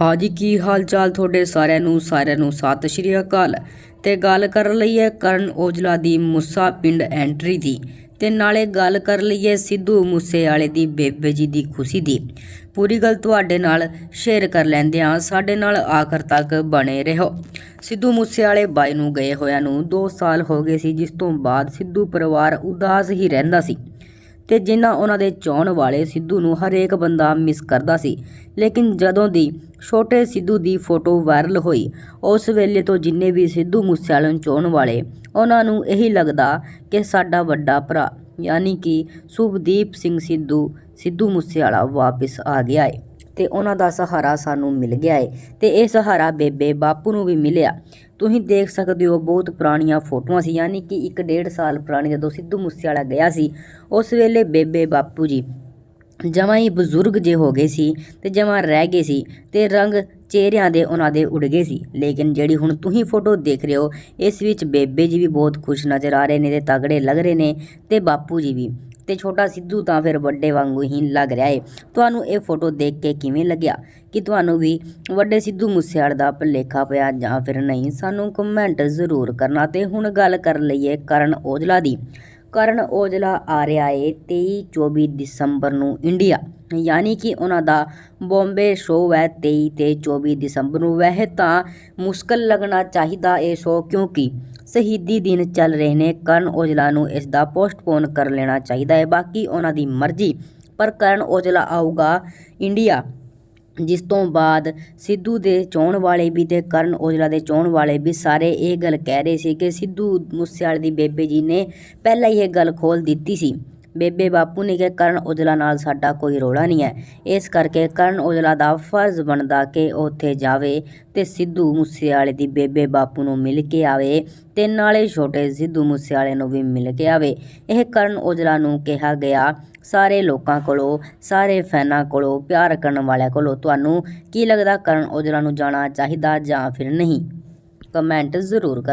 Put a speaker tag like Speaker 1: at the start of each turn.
Speaker 1: ਹਾਂਜੀ, ਕੀ ਹਾਲ ਚਾਲ ਤੁਹਾਡੇ ਸਾਰਿਆਂ ਨੂੰ? ਸਾਰਿਆਂ ਨੂੰ ਸਤਿ ਸ਼੍ਰੀ ਅਕਾਲ। ਤੇ ਗੱਲ ਕਰ ਲਈਏ ਕਰਨ ਔਜਲਾ ਦੀ ਮੁੱਸਾ ਪਿੰਡ ਐਂਟਰੀ ਦੀ। ਤੇ ਨਾਲੇ ਗੱਲ ਕਰ ਲਈਏ ਸਿੱਧੂ ਮੂਸੇਵਾਲੇ ਦੀ, ਬੇਬੇ ਜੀ ਦੀ ਖੁਸ਼ੀ ਦੀ। ਪੂਰੀ ਗੱਲ ਤੁਹਾਡੇ ਨਾਲ ਸ਼ੇਅਰ ਕਰ ਲੈਂਦੇ ਹਾਂ। ਸਾਡੇ ਨਾਲ ਆਖਰ ਤੱਕ ਬਣੇ ਰਹੋ। ਸਿੱਧੂ ਮੂਸੇਵਾਲੇ ਬਾਈ ਨੂੰ ਗਏ ਹੋਇਆਂ ਨੂੰ 2 ਸਾਲ ਹੋ ਗਏ ਸੀ, ਜਿਸ ਤੋਂ ਬਾਅਦ ਸਿੱਧੂ ਪਰਿਵਾਰ ਉਦਾਸ ਹੀ ਰਹਿੰਦਾ ਸੀ। ਤੇ ਜਿਨ੍ਹਾਂ ਉਹਨਾਂ ਦੇ ਚਾਹਣ ਵਾਲੇ ਸਿੱਧੂ ਨੂੰ ਹਰੇਕ ਬੰਦਾ ਮਿਸ ਕਰਦਾ ਸੀ। ਲੇਕਿਨ ਜਦੋਂ ਦੀ ਛੋਟੇ ਸਿੱਧੂ ਦੀ ਫੋਟੋ ਵਾਇਰਲ ਹੋਈ, ਉਸ ਵੇਲੇ ਤੋਂ ਜਿੰਨੇ ਵੀ ਸਿੱਧੂ ਮੂਸੇਵਾਲੇ ਨੂੰ ਚਾਹਣ ਵਾਲੇ, ਉਹਨਾਂ ਨੂੰ ਇਹੀ ਲੱਗਦਾ ਕਿ ਸਾਡਾ ਵੱਡਾ ਭਰਾ, ਯਾਨੀ ਕਿ ਸੁਭਦੀਪ ਸਿੰਘ ਸਿੱਧੂ ਸਿੱਧੂ ਮੂਸੇਵਾਲਾ ਵਾਪਸ ਆ ਗਿਆ ਏ। ਤੇ ਉਹਨਾਂ ਦਾ ਸਹਾਰਾ ਸਾਨੂੰ ਮਿਲ ਗਿਆ ਏ। ਤੇ ਇਹ ਸਹਾਰਾ ਬੇਬੇ ਬਾਪੂ ਨੂੰ ਵੀ ਮਿਲਿਆ। ਤੁਸੀਂ ਦੇਖ ਸਕਦੇ ਹੋ ਬਹੁਤ ਪੁਰਾਣੀਆਂ ਫੋਟੋਆਂ ਸੀ, ਯਾਨੀ ਕਿ ਇੱਕ ਡੇਢ ਸਾਲ ਪੁਰਾਣੀ ਜਦੋਂ ਸਿੱਧੂ ਮੂਸੇਵਾਲਾ ਗਿਆ ਸੀ, ਉਸ ਵੇਲੇ ਬੇਬੇ ਬਾਪੂ ਜੀ ਜਮਾਂ ਹੀ ਬਜ਼ੁਰਗ ਜੇ ਹੋ ਗਏ ਸੀ ਤੇ ਜਮਾਂ ਰਹਿ ਗਏ ਸੀ ਤੇ ਰੰਗ ਚਿਹਰਿਆਂ ਦੇ ਉਹਨਾਂ ਦੇ ਉੱਡ ਗਏ ਸੀ। ਲੇਕਿਨ ਜਿਹੜੀ ਹੁਣ ਤੁਸੀਂ ਫੋਟੋ ਦੇਖ ਰਹੇ ਹੋ, ਇਸ ਵਿੱਚ ਬੇਬੇ ਜੀ ਵੀ ਬਹੁਤ ਖੁਸ਼ ਨਜ਼ਰ ਆ ਰਹੇ ਨੇ ਤੇ ਤਗੜੇ ਲੱਗ ਰਹੇ ਨੇ ਤੇ ਬਾਪੂ ਜੀ ਵੀ। ਤੇ ਛੋਟਾ ਸਿੱਧੂ ਤਾਂ ਫਿਰ ਵੱਡੇ ਵਾਂਗੂ ਹੀ ਲੱਗ ਰਿਹਾ ਏ। ਤੁਹਾਨੂੰ ਇਹ ਫੋਟੋ ਦੇਖ ਕੇ ਕਿਵੇਂ ਲੱਗਿਆ? ਕਿ ਤੁਹਾਨੂੰ ਵੀ ਵੱਡੇ ਸਿੱਧੂ ਮੂਸੇਵਾਲੇ ਦਾ ਭੁਲੇਖਾ ਪਿਆ ਜਾਂ ਫਿਰ ਨਹੀਂ? ਸਾਨੂੰ ਕਮੈਂਟ ਜ਼ਰੂਰ ਕਰਨਾ ਤੇ ਹੁਣ ਗੱਲ ਕਰ ਲਈਏ ਕਰਨ ਔਜਲਾ ਦੀ। ਕਰਨ ਔਜਲਾ ਆ ਰਿਹਾ ਏ 23 24 ਦਸੰਬਰ ਨੂੰ ਇੰਡੀਆ। ਯਾਨੀ ਕਿ ਉਹਨਾਂ ਦਾ ਬੰਬੇ ਸ਼ੋਅ ਹੈ 23 ਤੇ 24 ਦਸੰਬਰ ਨੂੰ। ਵੈਸੇ ਤਾਂ ਮੁਸ਼ਕਲ ਲੱਗਣਾ ਚਾਹੀਦਾ ਇਹ ਸ਼ੋਅ ਕਿਉਂਕਿ ਸ਼ਹੀਦੀ ਦਿਨ ਚੱਲ ਰਹੇ ਨੇ। ਕਰਨ ਔਜਲਾ ਨੂੰ ਇਸ ਦਾ ਪੋਸਟਪੋਨ ਕਰ ਲੈਣਾ ਚਾਹੀਦਾ ਹੈ। ਬਾਕੀ ਉਹਨਾਂ ਦੀ ਮਰਜ਼ੀ, ਪਰ ਕਰਨ ਔਜਲਾ ਆਊਗਾ ਇੰਡੀਆ। ਜਿਸ ਤੋਂ ਬਾਅਦ ਸਿੱਧੂ ਦੇ ਚੋਣ ਵਾਲੇ ਵੀ ਤੇ ਕਰਨ ਔਜਲਾ ਦੇ ਚੋਣ ਵਾਲੇ ਵੀ ਸਾਰੇ ਇਹ ਗੱਲ ਕਹਿ ਰਹੇ ਸੀ ਕਿ ਸਿੱਧੂ ਮੂਸੇਵਾਲੇ ਦੀ ਬੇਬੇ ਜੀ ਨੇ ਪਹਿਲਾਂ ਹੀ ਇਹ ਗੱਲ ਖੋਲ ਦਿੱਤੀ ਸੀ। ਬੇਬੇ ਬਾਪੂ ਨੇ ਕਿਹਾ, ਕਰਨ ਔਜਲਾ ਨਾਲ ਸਾਡਾ ਕੋਈ ਰੋਲਾ ਨਹੀਂ ਹੈ। ਇਸ ਕਰਕੇ ਕਰਨ ਔਜਲਾ ਦਾ ਫਰਜ਼ ਬਣਦਾ ਕਿ ਉਹ ਉੱਥੇ ਜਾਵੇ ਤੇ ਸਿੱਧੂ ਮੂਸੇਵਾਲੇ ਦੀ ਬੇਬੇ ਬਾਪੂ ਨੂੰ ਮਿਲ ਕੇ ਆਵੇ ਤੇ ਨਾਲੇ ਛੋਟੇ ਸਿੱਧੂ ਮੂਸੇਵਾਲੇ ਨੂੰ ਵੀ ਮਿਲ ਕੇ ਆਵੇ। ਇਹ ਕਰਨ ਔਜਲਾ ਨੂੰ ਕਿਹਾ ਗਿਆ, ਸਾਰੇ ਲੋਕਾਂ ਕੋਲੋਂ, ਸਾਰੇ ਫੈਨਾਂ ਕੋਲੋਂ ਪਿਆਰ ਕਰਨ ਵਾਲਿਆਂ ਕੋਲੋਂ ਤੁਹਾਨੂੰ ਕੀ ਲੱਗਦਾ ਕਰਨ ਔਜਲਾ ਨੂੰ ਜਾਣਾ ਚਾਹੀਦਾ ਜਾਂ ਫਿਰ ਨਹੀਂ? ਕਮੈਂਟ ਜ਼ਰੂਰ ਕਰ।